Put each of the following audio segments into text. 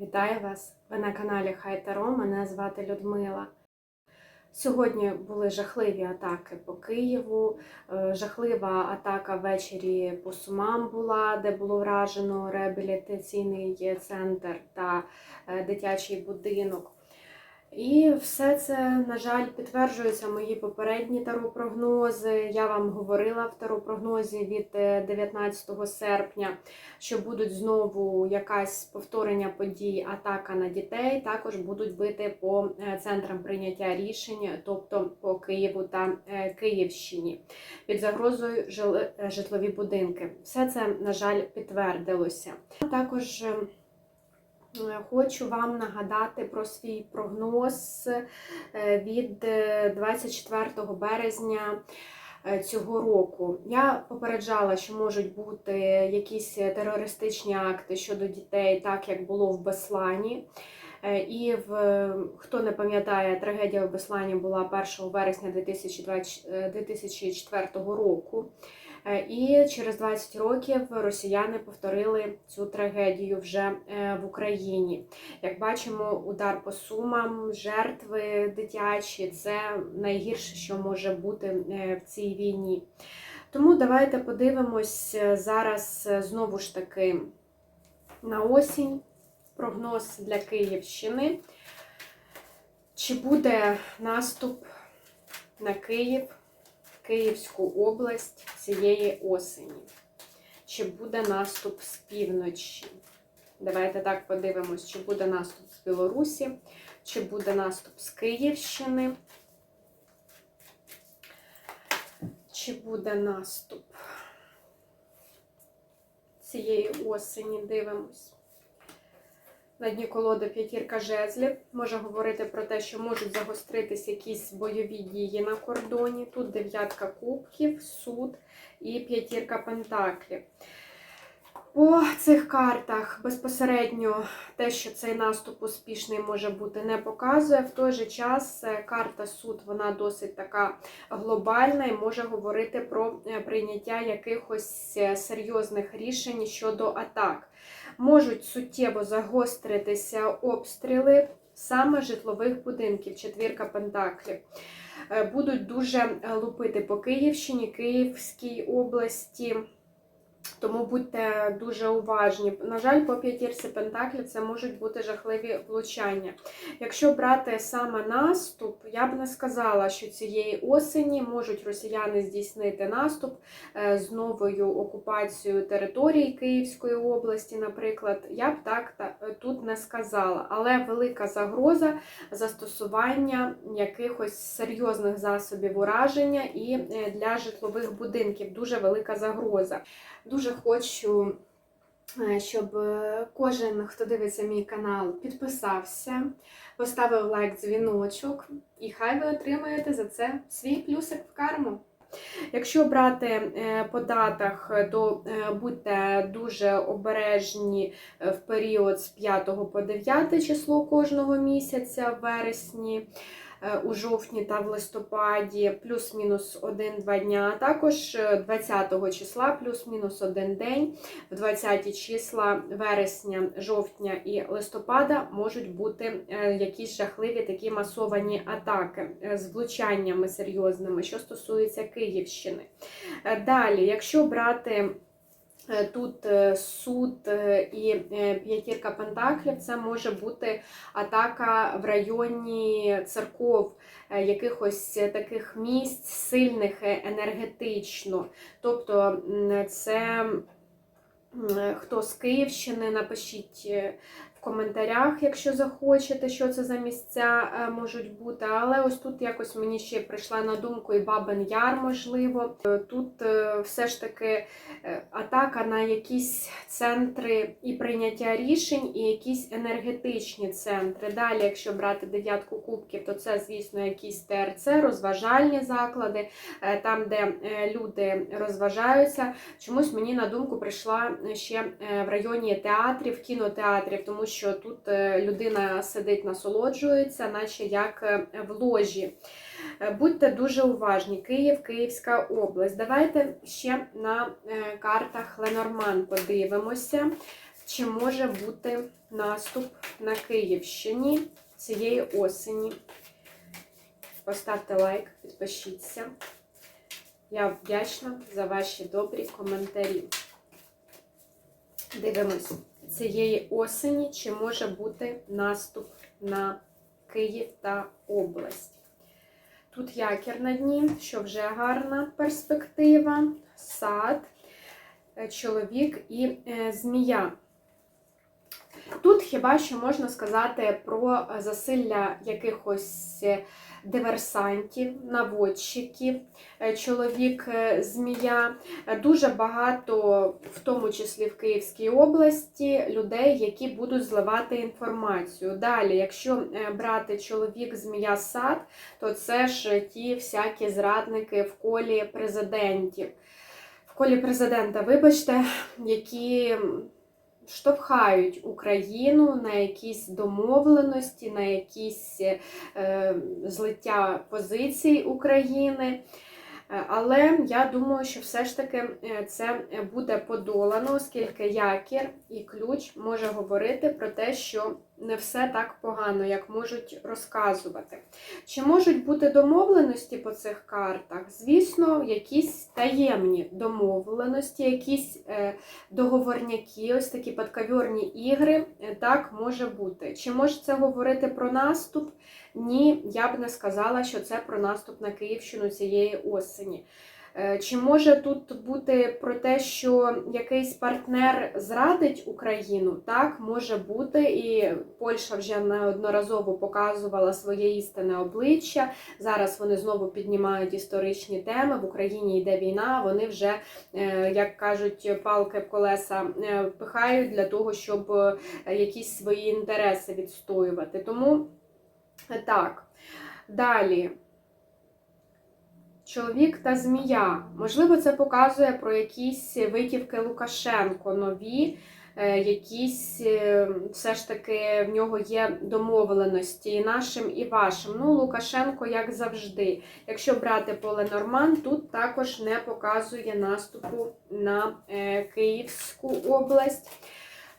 Вітаю вас! Ви на каналі Хай Таро. Мене звати Людмила. Сьогодні були жахливі атаки по Києву. Е, Жахлива атака ввечері по Сумам була, де було вражено реабілітаційний центр та е, дитячий будинок. І все це, на жаль, підтверджуються мої попередні таропрогнози. Я вам говорила в таропрогнозі від е, 19 серпня, що будуть знову якась повторення подій, атака на дітей. Також будуть бити по е, центрам прийняття рішень, тобто по Києву та е, Київщині. Під загрозою е, житлові будинки. Все це, на жаль, підтвердилося. Також е, Е, Хочу вам нагадати про свій прогноз е, від е, 24 березня е, цього року. Я попереджала, що можуть бути якісь терористичні акти щодо дітей, так як було в Беслані. Е, І в хто не пам'ятає, трагедія в Беслані була 1 вересня 2020 е, 2004 року. Е, І через 20 років росіяни повторили цю трагедію вже е, в Україні. Як бачимо, удар по сумам, жертви дитячі це найгірше, що може бути е, в цій війні. Тому давайте подивимось зараз знову ж таки на осінь. Прогноз для Київщини. Чи буде наступ на Київ? Київську область цієї осені. Чи буде наступ з півночі? Давайте так подивимось, чи буде наступ з Білорусі, чи буде наступ з Київщини, чи буде наступ цієї осені. Дивимось. На дні колоди п'ятірка жезлів може говорити про те, що можуть загостритись якісь бойові дії на кордоні. Тут дев'ятка кубків, суд і п'ятірка пентаклів. По цих картах безпосередньо те, що цей наступ успішний може бути, не показує. В той же час е, карта суд вона досить така глобальна і може говорити про е, прийняття якихось е, серйозних рішень щодо атак можуть суттєво загостритися обстріли саме житлових будинків, четвірка пентаклів. Е, Будуть дуже лупити по Київщині, Київській області. Тому будьте дуже уважні. На жаль, по п'ятірці пентаклів це можуть бути жахливі влучання. Якщо брати саме наступ, я б не сказала, що цієї осені можуть росіяни здійснити наступ е, з новою окупацією території Київської області, наприклад. Я б так тут не сказала. Але велика загроза застосування якихось серйозних засобів ураження і е, для житлових будинків дуже велика загроза. Дуже хочу, е, щоб е, кожен, хто дивиться мій канал, підписався, поставив лайк, дзвіночок, і хай ви отримаєте за це свій плюсик в карму. Якщо брати е, по датах, то будьте дуже обережні в період з 5 по 9 число кожного місяця в вересні. Е, У жовтні та в листопаді плюс-мінус 1-2 дня, а також е, 20 числа плюс-мінус 1 день, в 20 числа вересня, жовтня і листопада можуть бути е, якісь жахливі такі масовані атаки е, з влучаннями серйозними, що стосується Київщини. Е, Далі, якщо брати е, тут е, суд е, і е, п'ятірка пентаклів, це може бути атака в районі церков, е, якихось таких місць сильних е, енергетично. Тобто це хто з Київщини, напишіть е, в коментарях, якщо захочете, що це за місця е, можуть бути. Але ось тут якось мені ще прийшла на думку і Бабин Яр, можливо. Е, Тут е, все ж таки атака на якісь центри і прийняття рішень, і якісь енергетичні центри. Далі, якщо брати дев'ятку кубків, то це, звісно, якісь ТРЦ, розважальні заклади, там, де люди розважаються. Чомусь мені на думку прийшла ще в районі театрів, кінотеатрів, тому що тут е, людина сидить, насолоджується, наче як е, в ложі. Е, Будьте дуже уважні. Київ, Київська область. Давайте ще на картах Ленорман подивимося. чи може бути наступ на Київщині цієї осені. Поставте лайк, підпишіться. Я вдячна за ваші добрі коментарі. Дивимось, цієї осені чи може бути наступ на Київ та область. Тут якір на дні, що вже гарна перспектива, сад, е, чоловік і е, змія. Тут хіба що можна сказати про засилля якихось е, диверсантів, наводчиків, е, чоловік е, змія. Е, Дуже багато, в тому числі в Київській області, людей, які будуть зливати інформацію. Далі, якщо брати чоловік змія сад, то це ж ті всякі зрадники в колі президентів. В колі президента, вибачте, які штовхають Україну на якісь домовленості, на якісь е, злиття позицій України. Е, Але я думаю, що все ж таки е, це буде подолано, оскільки якір і ключ може говорити про те, що не все так погано, як можуть розказувати. Чи можуть бути домовленості по цих картах? Звісно, якісь таємні домовленості, якісь е, договорняки, ось такі подковірні ігри, е, так може бути. Чи може це говорити про наступ? Ні, я б не сказала, що це про наступ на Київщину цієї осені. Е, Чи може тут бути про те, що якийсь партнер зрадить Україну? Так, може бути, і Польща вже неодноразово показувала своє істинне обличчя. Зараз вони знову піднімають історичні теми. В Україні йде війна. Вони вже, е, як кажуть, палки колеса е, пихають для того, щоб якісь свої інтереси відстоювати. Тому так. Далі. Чоловік та змія. Можливо, це показує про якісь витівки Лукашенко нові, е, якісь е, все ж таки в нього є домовленості і нашим, і вашим. Ну, Лукашенко, як завжди. Якщо брати поле Норман, тут також не показує наступу на е, Київську область.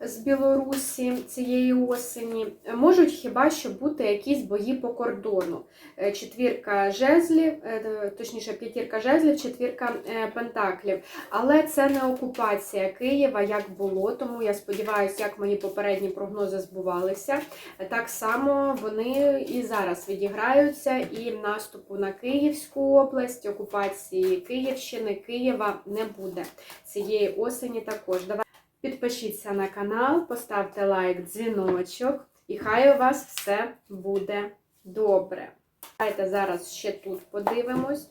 З Білорусі цієї осені можуть хіба що бути якісь бої по кордону. Е, Четвірка жезлів, е, точніше, п'ятірка жезлів, четвірка е, пентаклів. Але це не окупація Києва, як було. Тому я сподіваюся, як мої попередні прогнози збувалися. Так само вони і зараз відіграються, і наступу на Київську область, окупації Київщини, Києва не буде цієї осені також. Підпишіться на канал, поставте лайк, дзвіночок, і хай у вас все буде добре. Давайте зараз ще тут подивимось.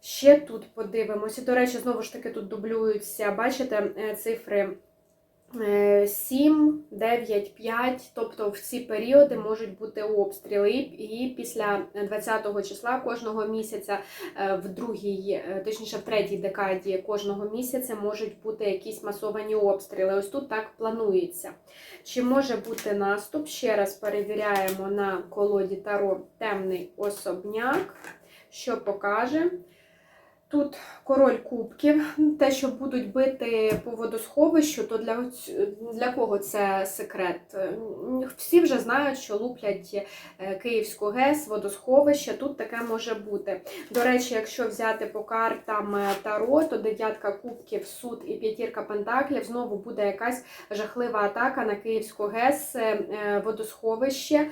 Ще тут подивимось. І, до речі, знову ж таки, тут дублюються, бачите, е, цифри 7, 9, 5. Тобто в ці періоди можуть бути обстріли. І після 20 числа кожного місяця, е, в другій, е, точніше, в третій декаді кожного місяця можуть бути якісь масовані обстріли. Ось тут так планується. Чи може бути наступ? Ще раз перевіряємо на колоді Таро темний особняк, що покаже. Тут король кубків, те, що будуть бити по водосховищу, то для, для кого це секрет? Всі вже знають, що луплять е, Київську ГЕС, водосховище, тут таке може бути. До речі, якщо взяти по картам е, Таро, то дев'ятка кубків, суд і п'ятірка пентаклів, знову буде якась жахлива атака на Київську ГЕС, е, водосховище,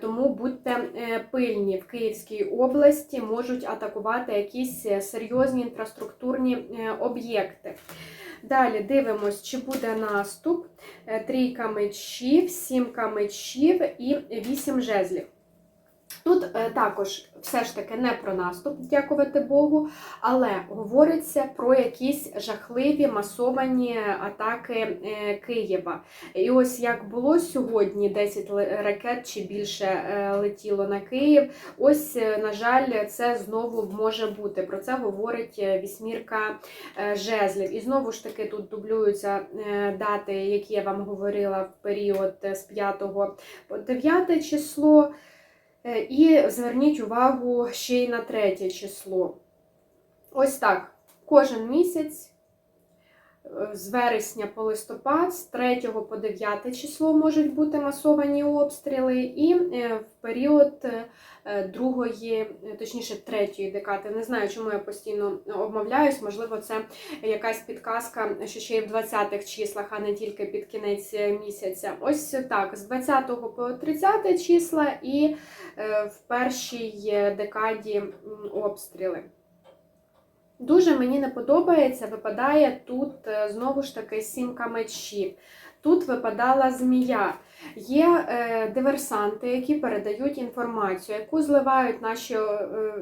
тому будьте пильні в Київській області, можуть атакувати якісь е, серйозні інфраструктурні е, об'єкти. Далі дивимось, чи буде наступ. Е, Трійка мечів, сімка мечів і вісім жезлів. Тут е, також все ж таки не про наступ, дякувати Богу, але говориться про якісь жахливі масовані атаки е, Києва. І ось як було сьогодні 10 ракет чи більше е, летіло на Київ. Ось, на жаль, це знову може бути. Про це говорить вісьмірка жезлів. І знову ж таки тут дублюються дати, які я вам говорила в період з 5 по 9 число. Е, І зверніть увагу ще й на третє число. Ось так. Кожен місяць з вересня по листопад, з 3 по 9 число можуть бути масовані обстріли, і е, в період е, другої, е, точніше третьої декади. Не знаю, чому я постійно обмовляюсь. Можливо, це якась підказка, що ще й в 20-х числах, а не тільки під кінець місяця. Ось так, з 20 по 30 числа і в першій декаді обстріли. Дуже мені не подобається, випадає тут е, знову ж таки сімка мечів. Тут випадала змія. Є е, диверсанти, які передають інформацію, яку зливають наші, е,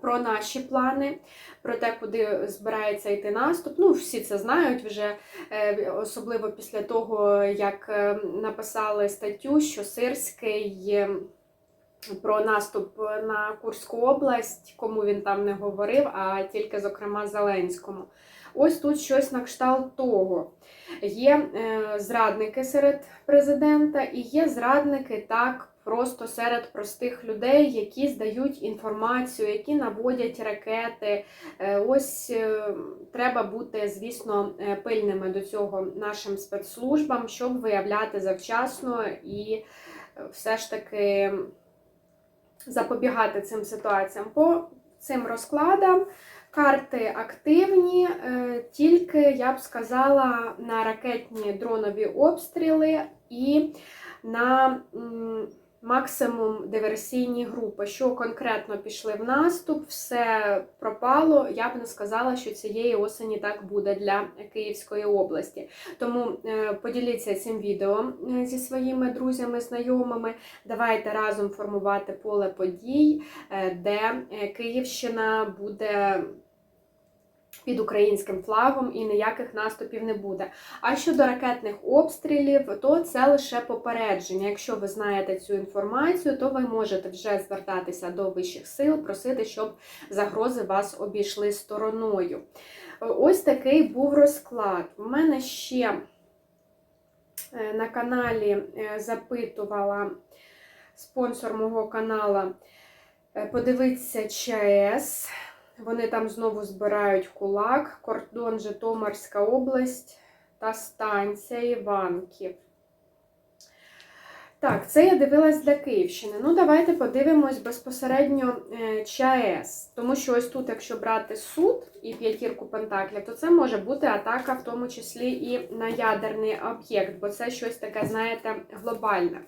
про наші плани, про те, куди збирається йти наступ. Ну, всі це знають вже, е, особливо після того, як е, написали статтю, що Сирський. Про наступ на Курську область, кому він там не говорив, а тільки, зокрема, Зеленському. Ось тут щось на кшталт того. Є е, зрадники серед президента, і є зрадники так просто серед простих людей, які здають інформацію, які наводять ракети. Е, ось е, треба бути, звісно, пильними до цього нашим спецслужбам, щоб виявляти завчасно і все ж таки запобігати цим ситуаціям. По цим розкладам карти активні, е, тільки, я б сказала, на ракетні дронові обстріли і на максимум диверсійні групи. Що конкретно пішли в наступ, все пропало. Я б не сказала, що цієї осені так буде для Київської області. Тому е, поділіться цим відео е, зі своїми друзями, знайомими. Давайте разом формувати поле подій, е, де Київщина буде. Під українським флагом і ніяких наступів не буде. А щодо ракетних обстрілів, то це лише попередження. Якщо ви знаєте цю інформацію, то ви можете вже звертатися до вищих сил, просити, щоб загрози вас обійшли стороною. Ось такий був розклад. У мене ще е, на каналі е, запитувала спонсор мого канала е, подивитися ЧАЕС. Вони там знову збирають кулак, кордон Житомирська область та станція Іванків. Так, це я дивилась для Київщини. Ну, давайте подивимось безпосередньо е, ЧАЕС. Тому що ось тут, якщо брати суд і п'ятірку пентаклів, то це може бути атака, в тому числі і на ядерний об'єкт, бо це щось таке, знаєте, глобальне.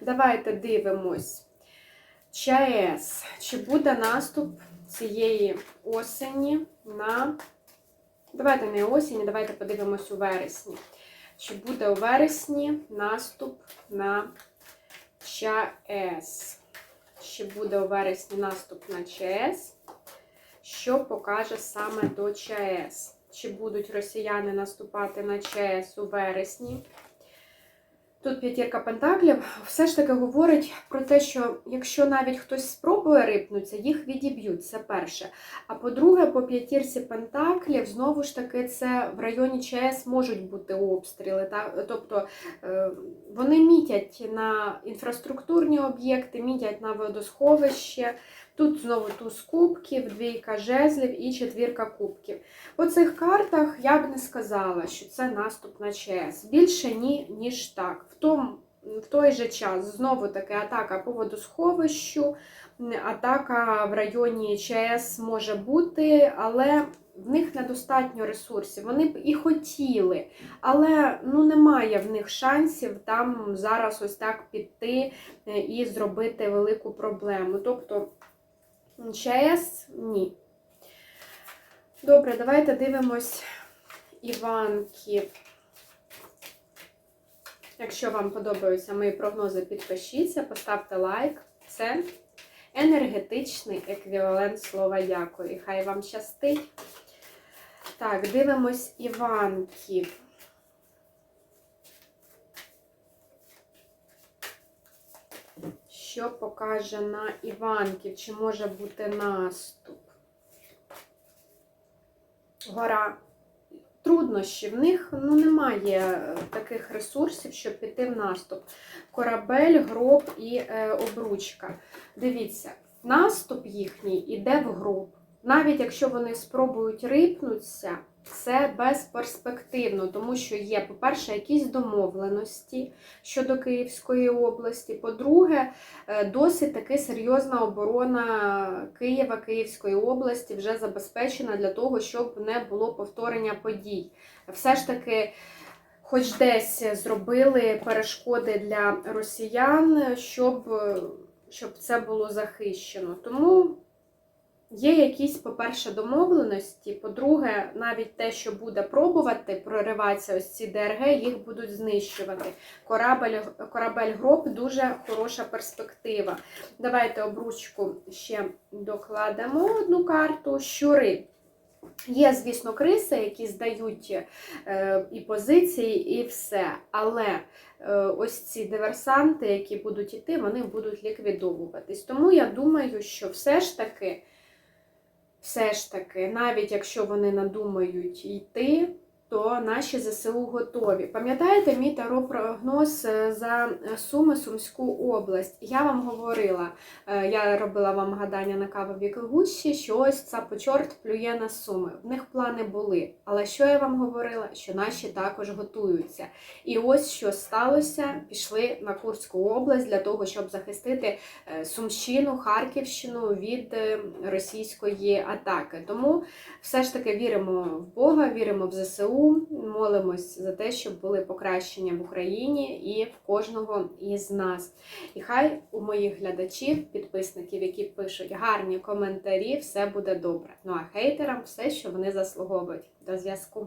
Давайте дивимось. ЧАЕС. Чи буде наступ цієї осені на. Давайте не осінь, давайте подивимось у вересні. Чи буде у вересні наступ на ЧАЕС? Чи буде у вересні наступ на ЧАЕС? Що покаже саме до ЧАЕС? Чи будуть росіяни наступати на ЧАЕС у вересні? Тут п'ятірка пентаклів все ж таки говорить про те, що якщо навіть хтось спробує рипнутися, їх відіб'ють. Це перше. А по-друге, по п'ятірці пентаклів, знову ж таки, це в районі ЧАЕС можуть бути обстріли. Та? Тобто е, вони мітять на інфраструктурні об'єкти, мітять на водосховище. Тут знову туз кубків, двійка жезлів і четвірка кубків. По цих картах я б не сказала, що це наступ на ЧС. Більше ні, ніж так. В, том, в той же час знову таки атака по водосховищу, атака в районі ЧС може бути, але в них недостатньо ресурсів. Вони б і хотіли, але ну, немає в них шансів там зараз ось так піти е, і зробити велику проблему. Тобто ЧАЕС ні. Добре, давайте дивимось Іванків. Якщо вам подобаються мої прогнози, підпишіться, поставте лайк. Це енергетичний еквівалент слова дякую. І хай вам щастить. Так, дивимось Іванків. Що покаже на Іванків? Чи може бути наступ? Гора труднощі. В них ну, немає е, таких ресурсів, щоб піти в наступ. Корабель, гроб і е, обручка. Дивіться, наступ їхній іде в гроб. Навіть якщо вони спробують рипнутися, це безперспективно, тому що є, по-перше, якісь домовленості щодо Київської області. По-друге, е, досить таки серйозна оборона Києва, Київської області вже забезпечена для того, щоб не було повторення подій. Все ж таки. Хоч десь зробили перешкоди для росіян, щоб, щоб це було захищено. Тому Є якісь, по-перше, домовленості. По-друге, навіть те, що буде пробувати прориватися ось ці ДРГ, їх будуть знищувати. Корабель, корабель гроб дуже хороша перспектива. Давайте обручку ще докладемо одну карту. Щури. Є, звісно, криси, які здають е, і позиції, і все. Але е, ось ці диверсанти, які будуть йти, вони будуть ліквідовуватись. Тому я думаю, що все ж таки все ж таки, навіть якщо вони надумають йти, то наші ЗСУ готові. Пам'ятаєте мій таро-прогноз е, за Суми Сумську область? Я вам говорила, е, я робила вам гадання на кавовій кагущі, що ось цапо чорт плює на суми. В них плани були. Але що я вам говорила? Що наші також готуються. І ось що сталося: пішли на Курську область для того, щоб захистити е, Сумщину, Харківщину від е, російської атаки. Тому все ж таки віримо в Бога, віримо в ЗСУ, молимось за те, щоб були покращення в Україні і в кожного із нас. І хай у моїх глядачів, підписників, які пишуть гарні коментарі, все буде добре. Ну а хейтерам все, що вони заслуговують. До зв'язку.